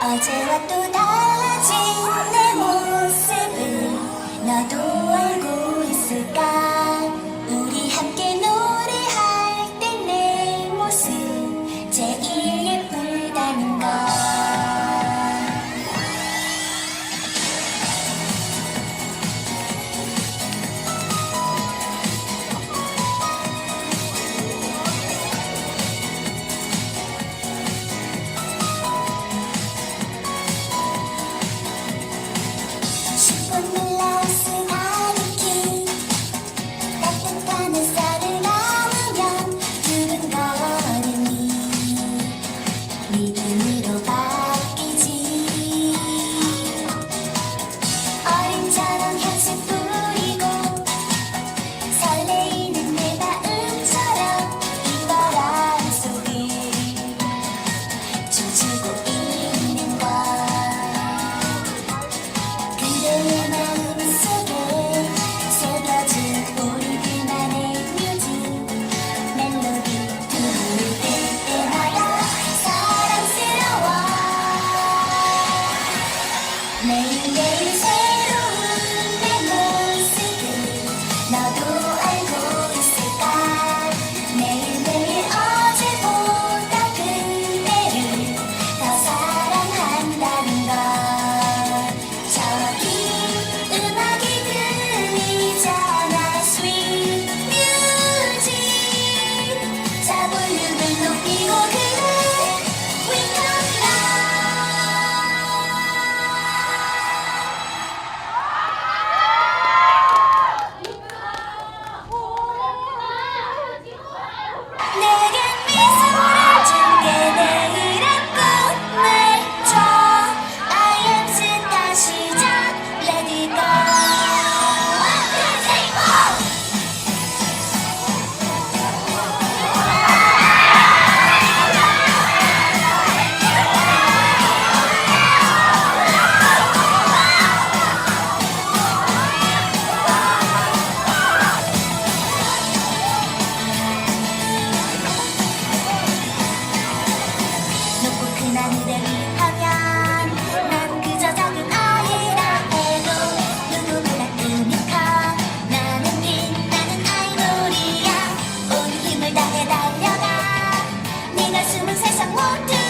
어제와 또 달라 높은 하늘을 하면 난 그저 작은 아이라 해도 누구보다 꿈이 커 나는 빛나는 아이돌이야. 온 힘을 다해 달려가. 네가 숨은 세상 모두